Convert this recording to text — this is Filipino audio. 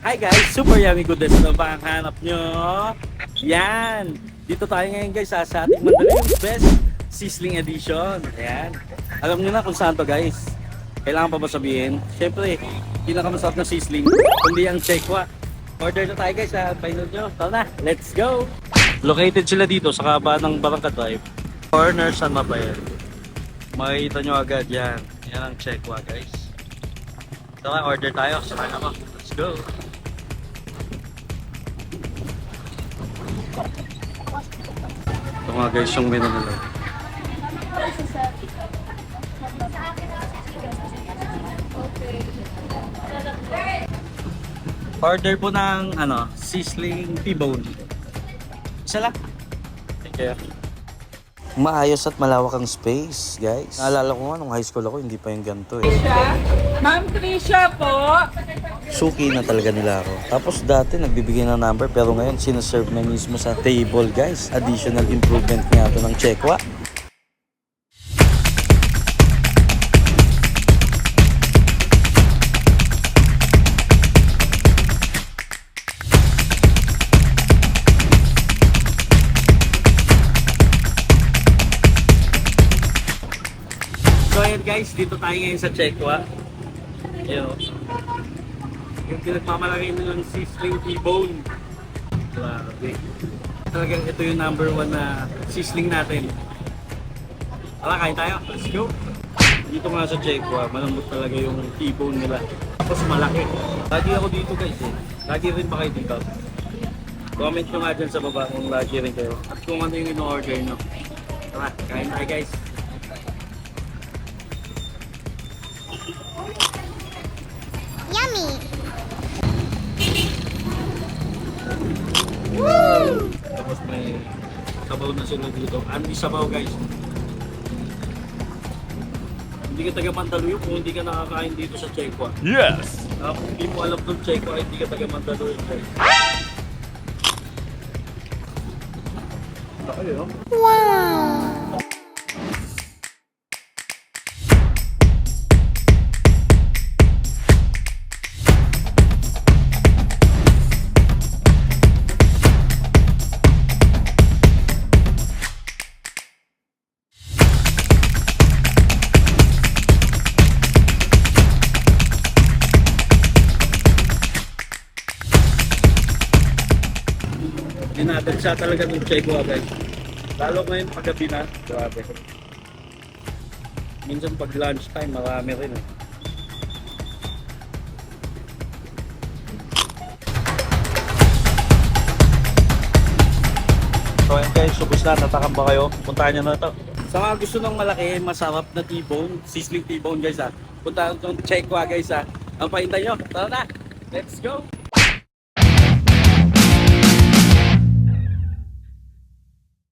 Hi guys, super yummy goodness na ba hanap nyo? Yan! Dito tayo ngayon guys sa, sa ating Mandaluyong Best Sizzling Edition. Ayan. Alam nyo na kung saan to guys. Kailangan pa ba sabihin? Siyempre, pinakamasarap na sizzling, kundi ang Chekwa. Order na tayo guys sa final nyo. Tara na, let's go! Located sila dito sa kaba ng Barangka Drive. Corner San Rafael. Makikita nyo agad yan. Yan ang Chekwa guys. Tara, order tayo. Saka na Let's go! Nga guys yung menu nila. Order po ng ano, sizzling T-bone. Isa lang. Thank you. Maayos at malawak ang space, guys. Naalala ko nga nung high school ako, hindi pa yung ganito eh. Ma'am Trisha po. Suki na talaga nila ako. Tapos dati nagbibigay ng number pero ngayon sinaserve na mismo sa table guys. Additional improvement nga ito ng Chekwa. So ayan guys, dito tayo ngayon sa Chekwa. Yun. Yung pinagmamalaki nyo ng sizzling T-bone. Grabe. Talagang ito yung number one na sizzling natin. Tara, kain tayo. Let's go. Dito nga sa Chekwa, malambot talaga yung T-bone nila. Tapos malaki. Lagi ako dito guys eh. Lagi rin ba kayo dito? Comment nyo nga dyan sa baba kung lagi rin kayo. At kung ano yung in-order nyo. Tara, kain tayo guys. Yummy! Tapos may sabaw na sila dito. Andy sabaw guys. Hindi ka taga Mandaluyong kung hindi ka nakakain dito sa Chekwa. Yes! Uh, kung hindi mo alam itong Chekwa, hindi ka taga Mandaluyong guys. Wow! Dinatag siya talaga ng Chekwa guys. Lalo ngayon paggabi na, grabe. Minsan pag lunchtime, marami rin eh. So ayun guys, subos na, natakam ba kayo? Puntahan nyo na ito. Sa mga gusto ng malaki, masarap na T-bone, sizzling T-bone guys ha. Puntahan nyo itong Chekwa guys ha. Ang pahinta nyo, tara na, let's go!